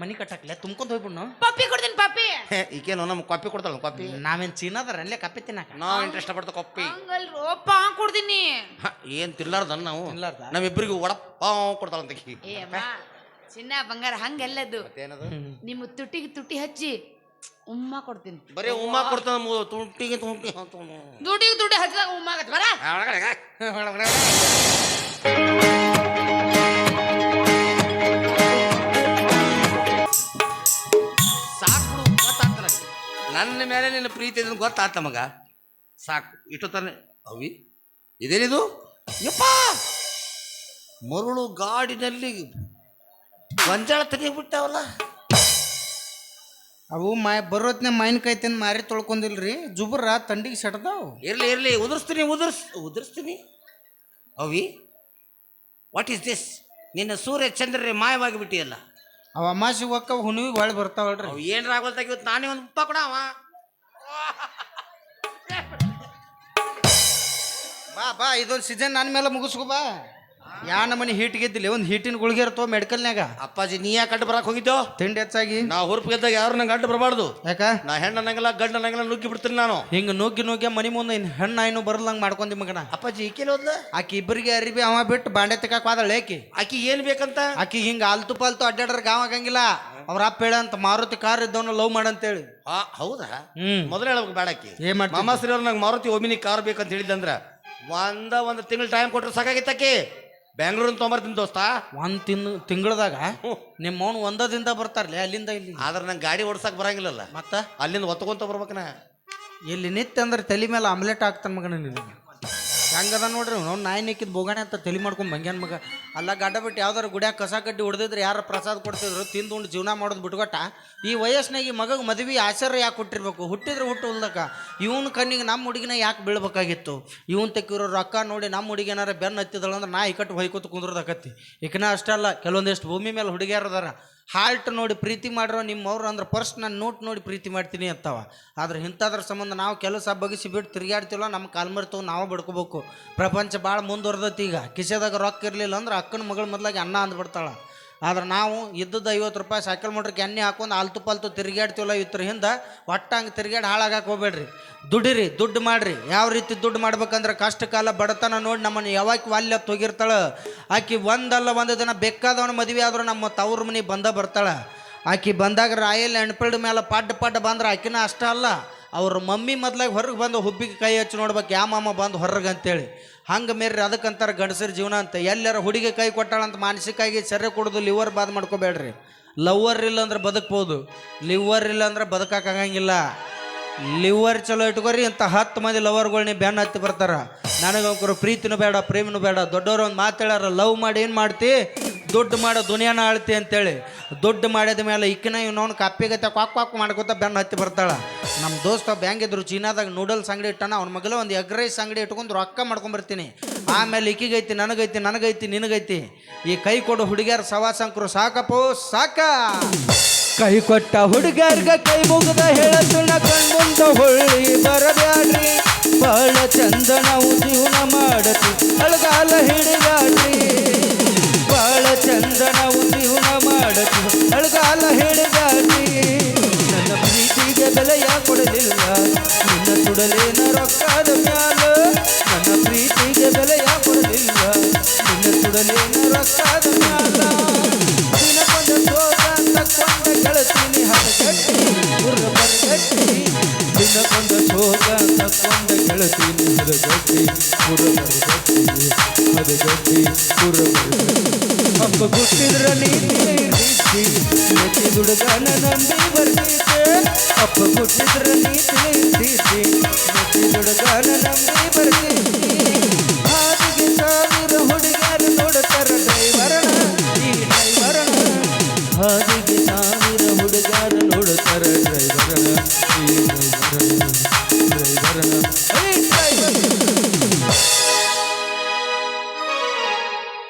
ಮನಿ ಕಟ್ಟಕ್ಲೆ ತುಂಬ್ಕೊಂಡ್ ಹೋಗ್ಬಿಡ್ನು ಪಪ್ಪಿ ಕೊಡ್ತೀನಿ ಪಪ್ಪಿ. ಈಕೇನು ನಮ್ಗೆ copy ಕೊಡ್ತಾಳ copy ನಾವೇನ್ ಚೀನಾದರ ಅಲ್ಲೇ ಕಾಪಿ ತಿನ್ನಾಕ. ನಾವು ಇಂಟ್ರೆಸ್ಟ್ ಪಡ್ತಾ ಕಾಪಿ ಹಂಗಲ್ರಿ ಪಾ ಕೊಡ್ತೀನಿ. ಏನ್ ತಿನ್ಲಾರ್ದನ್ ನಾವು ತಿನ್ಲಾರ್ದ? ನಮ್ಮಿಬ್ಬರಿಗೂ ಒಡ ಕೊಡ್ತಾಳಂತ ಆಕಿ. ಏ ಚಿನ್ನ ಬಂಗಾರ ಹಂಗೆಲ್ಲದು. ಏನದು ನಿಮ್ಮ ತುಟ್ಟಿಗೆ ತುಟಿ ಹಚ್ಚಿ ಉಮ್ಮ ಕೊಡ್ತೀನಿ. ಬರೀ ಉಮ್ಮ ಕೊಡ್ತಾನ ತುಂಟಿಗೆ ತುಂಟಿ ದುಡಿಗೆ ದುಡಿ ಹಚ್ಚಿದಾಗ ಉಮ್ಮ ಆಗತ್ತೆ ಬರ. ನನ್ನ ಮೇಲೆ ನಿನ್ನ ಪ್ರೀತಿ ಇದನ್ನು ಗೊತ್ತಾತ ಮಗ ಸಾಕು ಇಷ್ಟು ತಾನೆ ಅವಿ ಇದೇನಿದು? ಯಪ್ಪ! ಮರುಳು ಗಾಡಿನಲ್ಲಿ ಗೊಂಜಾಳ ತೆಗಿಬಿಟ್ಟಾವಲ್ಲ ಅವು ಮಾಯ ಬರೋತ್ನ ಮಾವಿನಕಾಯಿ ತಿಂದು ಮಾರಿ ತೊಳ್ಕೊಂಡಿಲ್ರಿ. ಜುಬ್ರ ತಂಡಿಗೆ ಸೆಟ್ದಾವು ಇರ್ಲಿ ಇರ್ಲಿ ಉದುರಿಸ್ತೀನಿ ಉದುರ್ಸ್ ಉದುರಿಸ್ತೀನಿ. ಅವಿ ವಾಟ್ ಈಸ್ ದಿಸ್ ನಿನ್ನ ಸೂರ್ಯ ಚಂದ್ರರೇ ಮಾಯವಾಗಿ ಬಿಟ್ಟಿಯಲ್ಲ? ಅವ ಅಮಾಸಿ ಒಕ್ಕ ಹುಣ್ಣಿಗೆ ಹೊಳ್ ಬರ್ತಾವಲ್ರಿ ಅವು ಏನ್ರ ಆಗೋಲ್ ನಾನೇ ಒಂದು ಉಪ್ಪ ಕೊಡ ಅವ. ಬಾ ಬಾ ಇದೊಂದು ಸೀಸನ್ ನನ್ನ ಮೇಲೆ ಮುಗಿಸ್ಕೊ ಬಾ. ಯಾ ನಮ್ಮನೆ ಹೀಟ್ ಗೆದ್ದಿಲ್ಲ? ಒಂದು ಹೀಟಿನ ಗುಳಿಗೆ ಇರ್ತೋ ಮೆಡಿಕಲ್ನ್ಯಾಗ ಅಪ್ಪಾಜಿ ನೀ ಯಾಕೆ ಅಡ್ಡ ಬರಕ್ ಹೋಗಿದ್ದೋ? ತಿಂಡಿ ಹೆಚ್ಚಾಗಿ. ನಾ ಹುರ್ಪ್ ಗೆದ್ದಾಗ ಯಾರು ನಂಗೆ ಅಡ್ಡ ಬರಬಾರ್ದು. ಯಾಕ? ನಾ ಹೆಣ್ಣು ಅನ್ನಂಗಿಲ್ಲ ಗಂಡ ನಂಗಲ್ಲ ನುಗ್ಗಿ ಬಿಡ್ತೀನಿ ನಾನು. ಹಿಂಗ ನುಗ್ಗಿ ನುಗ್ಗಿ ಮನಿ ಮುಂದೆ ಇನ್ ಹೆಣ್ಣು ಏನು ಬರಲಂಗ್ ಮಾಡ್ಕೊಂಡಿ ಮಗನ. ಅಪ್ಪಾಜಿ ಈಕೆಲ್ಲ ಹೋದ್ಲ ಆಕಿ ಇಬ್ಬರಿಗೆ ಅರಿಬಿ ಅವ ಬಿಟ್ಟು ಬಾಂಡೆ ತಕ್ಕ ಹೋದಳ ಏಕಿ? ಆಕಿ ಏನ್ ಬೇಕಂತ? ಆಕಿ ಹಿಂಗ ಆಲ್ತು ಪಾಲ್ತು ಅಡ್ಡಾಡ್ರ ಗಾವ ಆಗಂಗಿಲ್ಲ. ಅವ್ರ ಅಪ್ಪ ಹೇಳಂತ ಮಾರುತಿ ಕಾರ್ ಇದ್ದವನ್ನ ಲವ್ ಮಾಡಂತೇಳಿ. ಆ ಹೌದಾ? ಹ್ಮ್. ಮೊದಲ ಹೇಳ್ಬೇಕು ಬೇಡಾಕಿ ಏನ್ ಮಾಡ್ತಿ? ಮಾಮಾಶ್ರೀ ಅವ್ರು ನಂಗೆ ಮಾರುತಿ ಒಮಿನಿ ಕಾರ್ ಬೇಕಂತ ಹೇಳಿದ್ದಂದ್ರ ಒಂದ ಒಂದು ತಿಂಗಳು ಟೈಮ್ ಕೊಟ್ರೆ ಸಾಕಾಗಿತ್ತಕ್ಕಿ. ಬೆಂಗಳೂರಿನ ತೊಂಬರ್ತೀನಿ ದೋಸ್ತ. ಒಂದ್ ತಿನ್ ತಿಂಗಳದಾಗ ನಿಮ್ಮ ಮೌನ್ ಒಂದದಿಂದ ಬರ್ತಾರಲ್ಲ ಅಲ್ಲಿಂದ ಇಲ್ಲಿ. ಆದ್ರೆ ನಂಗೆ ಗಾಡಿ ಓಡ್ಸಕ್ ಬರಂಗಿಲ್ಲಲ್ಲ. ಮತ್ತ? ಅಲ್ಲಿಂದ ಒತ್ಕೊಂತ ಬರ್ಬೇಕನ ಇಲ್ಲಿ ನಿತ್ಯ ಅಂದ್ರೆ ತಲೆ ಮೇಲೆ ಆಮ್ಲೆಟ್ ಹಾಕ್ತಾನ ಮಗನ ನೀನು ಹೆಂಗದ ನೋಡ್ರಿ ಅವ್ನು ನಾಯಿ ನಿಕ್ಕಿದ್ ಬೋಗಾಣೆ ಅಂತ ತಲೆ ಮಾಡ್ಕೊಂಡು ಮಂಗ್ಯಾನ ಮಗ. ಅಲ್ಲ ಗಡ್ಡ ಬಿಟ್ಟು ಯಾವ್ದಾರು ಗುಡ್ಯಾಗ ಕಸ ಕಡ್ಡಿ ಹೊಡೆದಿದ್ರೆ ಯಾರು ಪ್ರಸಾದ ಕೊಡ್ತಿದ್ರು, ತಿಂದು ಉಂಡು ಜೀವನ ಮಾಡೋದು ಬಿಟ್ಕೊಟ್ಟ? ಈ ವಯಸ್ಸಿನಾಗ ಈ ಮಗಗೆ ಮದುವೆ ಆಶ್ಚರ್ಯ ಯಾಕೆ ಹುಟ್ಟಿರ್ಬೇಕು? ಹುಟ್ಟಿದ್ರೆ ಹುಟ್ಟು ಉಲ್ದಕ ಇವನ ಕಣ್ಣಿಗೆ ನಮ್ಮ ಹುಡುಗಿನ ಯಾಕೆ ಬೀಳ್ಬೇಕಾಗಿತ್ತು? ಇವನ್ ತೆಕ್ಕಿರೋ ರೊಕ್ಕ ನೋಡಿ ನಮ್ಮ ಹುಡುಗಿನಾರ ಬೆನ್ನು ಹತ್ತಿದಳು ಅಂದ್ರೆ ನಾ ಇಕಟ್ಟು ಹೊಯ್ಕೊತ ಕುಂದ್ರದಕತ್ತಿ. ಈಕನ ಅಷ್ಟೇ ಅಲ್ಲ, ಕೆಲವೊಂದಿಷ್ಟು ಭೂಮಿ ಮೇಲೆ ಹುಡುಗಿಯರದಾರ ಹಾಲ್ಟ್ ನೋಡಿ ಪ್ರೀತಿ ಮಾಡಿರೋ ನಿಮ್ಮವ್ರು ಅಂದ್ರೆ ಫಸ್ಟ್ ನಾನು ನೋಟ್ ನೋಡಿ ಪ್ರೀತಿ ಮಾಡ್ತೀನಿ ಅಂತವ. ಆದ್ರೆ ಇಂಥದ್ರ ಸಂಬಂಧ ನಾವು ಕೆಲಸ ಬಗ್ಗಿಸಿ ಬಿಟ್ಟು ತಿರುಗಾಡ್ತಿಲ್ಲ ನಮ್ಮ ಕಾಲ್ಮರಿ ನಾವು ಬಡ್ಕೋಬೇಕು. ಪ್ರಪಂಚ ಭಾಳ ಮುಂದುವರ್ದೈತಿ ಈಗ. ಕಿಸೆದಾಗ ರೊಕ್ಕ ಇರಲಿಲ್ಲ ಅಂದ್ರೆ ಅಕ್ಕನ ಮಗಳ ಮೊದಲಾಗಿ ಅನ್ನ ಅಂದ್ಬಿಡ್ತಾಳೆ ಆದ್ರೆ ನಾವು ಇದ್ದದ್ದು ಐವತ್ತು ರೂಪಾಯಿ ಸೈಕಲ್ ಮೋಟ್ರಿಗೆ ಎಣ್ಣೆ ಹಾಕೊಂಡು ಆಲ್ತು ಪಾಲ್ತು ತಿರುಗಾಡ್ತೀವಲ್ಲ ಇತ್ರ ಹಿಂದೆ ಹಂಗೆ ತಿರುಗಾಡಿ ಹಾಳಾಗಕ್ಕೆ ಹೋಗ್ಬೇಡ್ರಿ. ದುಡಿರಿ, ದುಡ್ಡು ಮಾಡ್ರಿ. ಯಾವ ರೀತಿ ದುಡ್ಡು ಮಾಡ್ಬೇಕಂದ್ರೆ ಕಷ್ಟ ಕಾಲ ಬಡತನ ನೋಡಿ ನಮ್ಮನ್ನು ಯಾವಾಗ ವಾಲ್ಯ ತೊಗಿರ್ತಾಳೆ. ಆಕೆ ಒಂದಲ್ಲ ಒಂದು ದಿನ ಬೇಕಾದವನ ಮದುವೆ ಆದ್ರೂ ನಮ್ಮ ತವ್ರ ಮನೆ ಬಂದ ಬರ್ತಾಳೆ. ಆಕೆ ಬಂದಾಗ ರಾಯಲ್ ಎಣ್ಪಲ್ಡ್ ಮೇಲೆ ಪಡ್ಡ ಪಡ್ಡ ಬಂದ್ರೆ ಆಕಿನ ಅಷ್ಟ ಅಲ್ಲ. ಅವ್ರ ಮಮ್ಮಿ ಮೊದ್ಲಾಗಿ ಹೊರಗೆ ಬಂದು ಹುಬ್ಬಿಗೆ ಕೈ ಹಚ್ಚಿ ನೋಡ್ಬೇಕು, ಯಾ ಮಾಮ ಬಂದು ಹೊರಗೆ ಅಂತೇಳಿ. ಹಂಗೆ ಮೇರಿ ಅದಕ್ಕಂತಾರೆ ಗಂಡಸರ ಜೀವನ ಅಂತ. ಎಲ್ಲರ ಹುಡುಗಿ ಕೈ ಕೊಟ್ಟಾಳಂತ ಮಾನಸಿಕವಾಗಿ ಸೆರೆ ಕೊಡೋದು ಲಿವರ್ ಬಾದ್ ಮಾಡ್ಕೋಬೇಡ್ರಿ. ಲವರ್ ಇಲ್ಲ ಅಂದ್ರೆ ಬದುಕ್ಬೋದು. ಲಿವರ್ ಇಲ್ಲ ಅಂದ್ರೆ ಲಿವರ್ ಚಲೋ ಇಟ್ಕೋರಿ ಅಂತ ಹತ್ತು ಮಂದಿ ಲವರ್ಗಳ್ನಿ ಬೆನ್ನ ಹತ್ತಿ ಬರ್ತಾರ. ನನಗೊಂಕರು ಪ್ರೀತಿನೂ ಬೇಡ, ಪ್ರೇಮನೂ ಬೇಡ. ದೊಡ್ಡವರು ಒಂದು ಮಾತಾಡ್ಯಾರ ಲವ್ ಮಾಡಿ ಏನು ಮಾಡ್ತಿ? ದುಡ್ಡು ಮಾಡೋ ದುನಿಯಾನ ಆಳ್ತಿ ಅಂತೇಳಿ, ದುಡ್ಡು ಮಾಡಿದ ಮೇಲೆ ಇಕ್ಕಿನ ಇವನವ್ನು ಕಪ್ಪಿಗತ್ತೆ ಕ್ವಾಕ್ ಕ್ವಾಕ್ ಮಾಡ್ಕೊತ ಬೆನ್ನ ಹತ್ತಿ ಬರ್ತಾಳ. ನಮ್ಮ ದೋಸ್ತ ಬ್ಯಾಂಗಿದ್ರು ಚೀನಾದಾಗ ನೂಡಲ್ಸ್ ಅಂಗಡಿ ಇಟ್ಟಾನ, ಅವ್ನ ಮಗಲ ಒಂದು ಎಗ್ ರೈಸ್ ಅಂಗಡಿ ಇಟ್ಕೊಂಡು ರೊಕ್ಕ ಮಾಡ್ಕೊಂಬರ್ತೀನಿ ಆಮೇಲೆ ಇಕ್ಕಿಗೈತಿ ನನಗೈತಿ ನನಗೈತಿ, ನಿನಗೈತಿ. ಈ ಕೈ ಕೊಡು ಹುಡುಗಿಯರ ಸವಾಸಂಕರು ಸಾಕಪ್ಪು, ಸಾಕ. ಕೈ ಕೊಟ್ಟ ಹುಡುಗಿಯರ್ಗ ಕೈ ಮುಗಿದ ಹೇಳತುಣ ಕಣ್ಮುಂದ ಹೊಳ್ಳಿ ಬರಬ್ಯಾಡ್ರಿ. ಬಹಳ ಚಂದನ ಜೀವನ ಮಾಡತಿ ಅಳಗಾಲ ಹಿಡಿದಾಡ್ರಿ ಕೊಡಲಿಲ್ಲ. ನಿನ್ನ ಸುಡಲೇನ ರೊಕ್ಕದ ಮ್ಯಾಲ ನನ್ನ ಪ್ರೀತಿಗೆ ಬೆಲೆಯ ಕೊಡಲಿಲ್ಲ. ನಿನ್ನ ಸುಡಲೇನ ರೊಕ್ಕದ ಮ್ಯಾಲ ದಿನಕ್ಕೊಂದು ಸೋಗ ತಕ್ಕೊಂಡ ಗೆಳತೀನಿ ಹದಗಟ್ಟಿ ಗುರ್ರ ಬರಗಟ್ಟಿ. ದಿನಕ್ಕೊಂದು ಸೋಗ ತಕ್ಕೊಂಡ ಗೆಳತೀನಿ ಹದಗಟ್ಟಿ ಗುರ್ರ ಬರಗಟ್ಟಿ ಹದಗಟ್ಟಿ ಗುರ್ರ ಬರಗಟ್ಟಿ. ಗುಟ್ಟಿದ್ರ ನೀತಿ ಬರ್ತೈತಿ ಮೆಚ್ಚಿ ದುಡುಗನ ನಂಬಿ ಬರ್ತೈತೆ? ಅಪ್ಪ ಕೊಟ್ಟಿದ್ರ ನೀತಿ ತಿಳಿಸೈತಿ ಮೆಚ್ಚಿ ದುಡುಗನ ನಂಬಿ ಬರ್ತೈತಿ ಹಾದಿಗೆ ಸಾವಿರ ಹುಡುಗರು ನೋಡ್ತಾರ ಡೈವರಣ ಈ ಡೈವರಣ ಹಾದಿಗೆ ಸಾವಿರ ಹುಡುಗರು ನೋಡ್ತಾರ ಡೈವರಣ ಈ ಡೈವರಣ ಡೈವರಣ ಐ ಡೈವರಣ